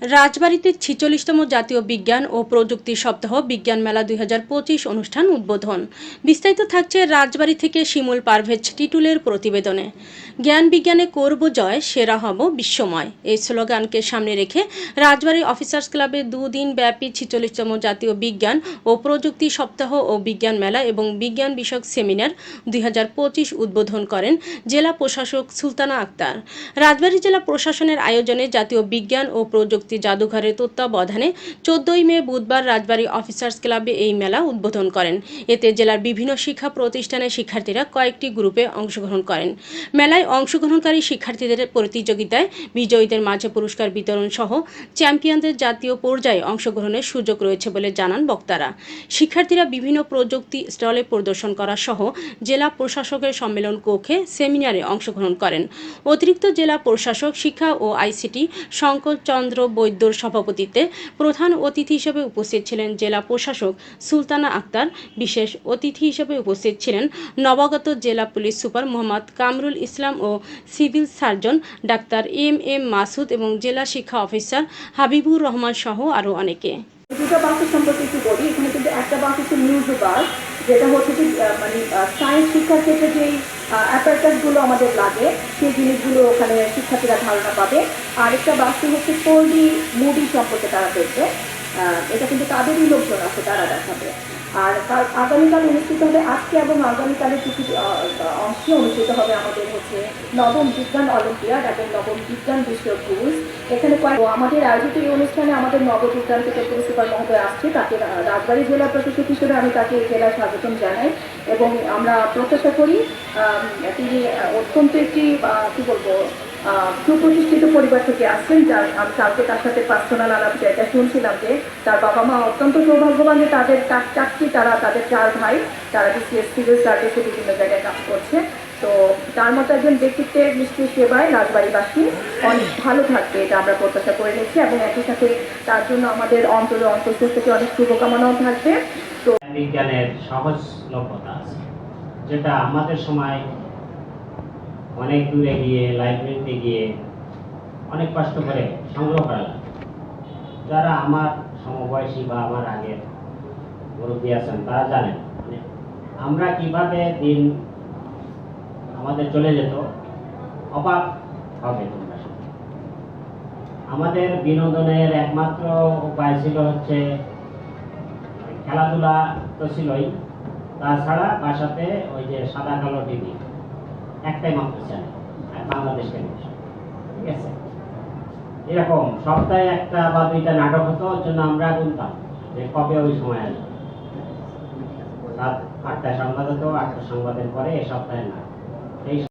রাজবাড়ীতে ছিচল্লিশতম জাতীয় বিজ্ঞান ও প্রযুক্তি সপ্তাহ বিজ্ঞান মেলা দুই অনুষ্ঠান উদ্বোধন। বিস্তারিত থাকছে রাজবাড়ি থেকে শিমুল পারভেজ টিটুলের প্রতিবেদনে। জ্ঞান বিজ্ঞানে করব জয়, সেরা হব বিশ্বময়। এই স্লোগানকে সামনে রেখে রাজবাড়ী অফিসার্স ক্লাবে দুদিন ব্যাপী ছিচল্লিশতম জাতীয় বিজ্ঞান ও প্রযুক্তি সপ্তাহ ও বিজ্ঞান মেলা এবং বিজ্ঞান বিষয়ক সেমিনার দুই হাজার পঁচিশ উদ্বোধন করেন জেলা প্রশাসক সুলতানা আক্তার। রাজবাড়ী জেলা প্রশাসনের আয়োজনে জাতীয় বিজ্ঞান ও প্রযুক্তি জাদুঘরের তত্ত্বাবধানে চোদ্দই মে বুধবার রাজবাড়ী অফিসার্স ক্লাবে এই মেলা উদ্বোধন করেন। এতে জেলার বিভিন্ন শিক্ষা প্রতিষ্ঠানের শিক্ষার্থীরা কয়েকটি গ্রুপে অংশগ্রহণ করেন। মেলায় অংশগ্রহণকারী শিক্ষার্থীদের প্রতিযোগিতায় বিজয়ীদের মাঝে পুরস্কার বিতরণ সহ চ্যাম্পিয়নদের জাতীয় পর্যায়ে অংশগ্রহণের সুযোগ রয়েছে বলে জানান বক্তারা। শিক্ষার্থীরা বিভিন্ন প্রযুক্তি স্টলে প্রদর্শন করা সহ জেলা প্রশাসকের সম্মেলন কক্ষে সেমিনারে অংশগ্রহণ করেন। অতিরিক্ত জেলা প্রশাসক, শিক্ষা ও আইসিটি শঙ্কর চন্দ্র বৈদ্যর সভাপতিত্বে প্রধান অতিথি হিসেবে উপস্থিত ছিলেন জেলা প্রশাসক সুলতানা আক্তার, বিশেষ অতিথি হিসেবে উপস্থিত ছিলেন নবাগত জেলা পুলিশ সুপার মোহাম্মদ কামরুল ইসলাম ও civil surgeon doctor M M Masud এবং জেলা শিক্ষা অফিসার হাবিবুর রহমান সহ আরও অনেকে। দুটো বাসের সম্পর্কে একটু বলি। এখানে কিন্তু একটা বাস হচ্ছে নিউজ বাস যেটা হচ্ছে যে মানে সায়েন্স শিক্ষার ক্ষেত্রে যেই অ্যাপারেটাসগুলো আমাদের লাগে, সেই জিনিসগুলো ওখানে শিক্ষার্থীরা ধারণা পাবে। আর একটা বাসটি হচ্ছে ফোর ডি মুভি সম্পর্কে তারা দেখবে। এটা কিন্তু তাদেরই লোকজন আছে, তারা দেখাবে। আর তার আগামীকাল অনুষ্ঠিত হবে, আজকে এবং আগামীকালের কিছু অংশে অনুষ্ঠিত হবে আমাদের হচ্ছে নবম বিজ্ঞান অলিম্পিয়াড এবং নবম বিজ্ঞান বিষয়ক কুইজ এখানে আমাদের আয়োজিত এই অনুষ্ঠানে আমাদের নববিজ্ঞান থেকে প্রিন্সিপাল মহোদয় আসছে, তাকে রাজবাড়ী জেলা প্রশাসক হিসেবে আমি তাকে জেলায় স্বাগতম জানাই এবং আমরা প্রত্যাশা করি তিনি অত্যন্ত একটি কি বলব সুপ্রতিষ্ঠিত পরিবার থেকে আসছেন, যার আমি কালকে তার সাথে পার্সোনাল আলাপ এটা শুনছিলাম যে তার বাবা মা অত্যন্ত সৌভাগ্যবান যে তাদের চার- চারটি, তারা তাদের চার ভাই, তারা বিসিএস সিভিল সার্ভিসে বিভিন্ন জায়গায় কাজ করছে। তো তার মতো একজন ব্যক্তিত্বের নিশ্চয়ই সেবায় রাজবাড়িবাসী অনেক ভালো থাকবে, এটা আমরা প্রত্যাশা করে নিচ্ছি এবং একই সাথে তার জন্য আমাদের অন্তরে অন্তঃস্থ থেকে অনেক শুভকামনাও থাকবে। তো বিজ্ঞানের সহজলভ্যতা আছে, যেটা আমাদের সময় অনেক দূরে গিয়ে লাইব্রেরিতে গিয়ে অনেক কষ্ট করে সংগ্রহ করা যারা আমার সমবয়সী বা আমার আগের মুরব্বী আছেন, তারা জানেন। মানে আমরা কীভাবে দিন আমাদের চলে যেত, অবাক হবে আমাদের বিনোদনের একমাত্র উপায় ছিল হচ্ছে, খেলাধুলা তো ছিলই। তাছাড়া বাসাতে ওই যে সাদা কালো টিভি, একটাই মাত্র চ্যানেল বাংলাদেশ টেলিভিশন ঠিক আছে? এরকম, সপ্তাহে একটা বা দুইটা নাটক হতো, ওর জন্য আমরা গুনতাম যে কবে ওই সময় আসবে। রাত আটটা সংবাদ হতো, আটটা সংবাদের পরে এ সপ্তাহে না। এই